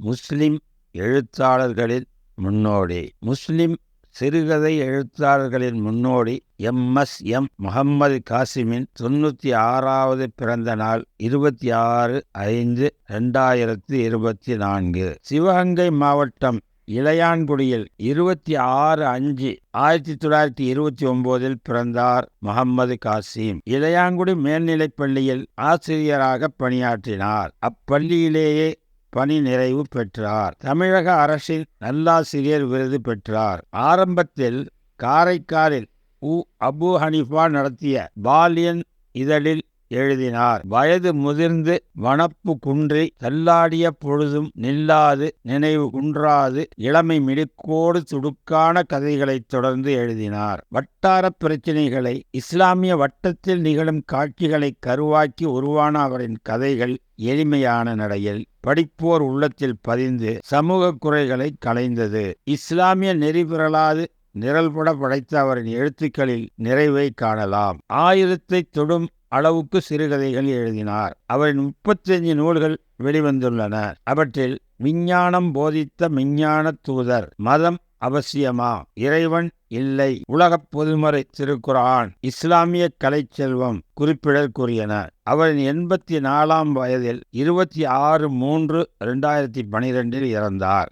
முஸ்லிம் எழுத்தாளர்களின் முன்னோடி. முஸ்லிம் சிறுகதை எழுத்தாளர்களின் முன்னோடி எம். எஸ். எம். முகம்மது காசிமின் தொண்ணூற்றி ஆறாவது பிறந்த நாள் இருபத்தி ஆறு ஐந்து ரெண்டாயிரத்தி இருபத்தி நான்கு. சிவகங்கை மாவட்டம் இளையான்குடியில் இருபத்தி ஆறு அஞ்சு ஆயிரத்தி தொள்ளாயிரத்தி இருபத்தி ஒன்பதில் பிறந்தார் முகம்மது காசிம். இளையான்குடி மேல்நிலைப் பள்ளியில் ஆசிரியராக பணியாற்றினார். அப்பள்ளியிலேயே பணி நிறைவு பெற்றார். தமிழக அரசின் நல்லாசிரியர் விருது பெற்றார். ஆரம்பத்தில் காரைக்காலில் உ. அபு ஹனிஃபா நடத்திய பாலியன் இதழில் எழுதினார். வயது முதிர்ந்து வனப்பு குன்றி தள்ளாடிய பொழுதும் நில்லாது நினைவு குன்றாது இளமை மிடுக்கோடு துடுக்கான கதைகளைத் தொடர்ந்து எழுதினார். வட்டார பிரச்சினைகளை இஸ்லாமிய வட்டத்தில் நிகழும் காட்சிகளை கருவாக்கி உருவான அவரின் கதைகள் எளிமையான நடையில் படிப்போர் உள்ளத்தில் பதிந்து சமூக குறைகளை களைந்தது. இஸ்லாமிய நெறி பிறலாது நிரல்பட படைத்த அவரின் எழுத்துக்களில் நிறைவை காணலாம். ஆயிரத்தை தொடும் அளவுக்கு சிறுகதைகள் எழுதினார். அவரின் முப்பத்தஞ்சு நூல்கள் வெளிவந்துள்ளன. அவற்றில் விஞ்ஞானம் போதித்த விஞ்ஞான தூதர் மதம் அவசியமா? இறைவன் இல்லை. உலகப் பொதுமறை திருக்குரான் இஸ்லாமிய கலைச்செல்வம் குறிப்பிடற்குரியன அவரின் எண்பத்தி நாலாம் வயதில் இருபத்தி ஆறு மூன்று இரண்டாயிரத்தி பனிரெண்டில் இறந்தார்.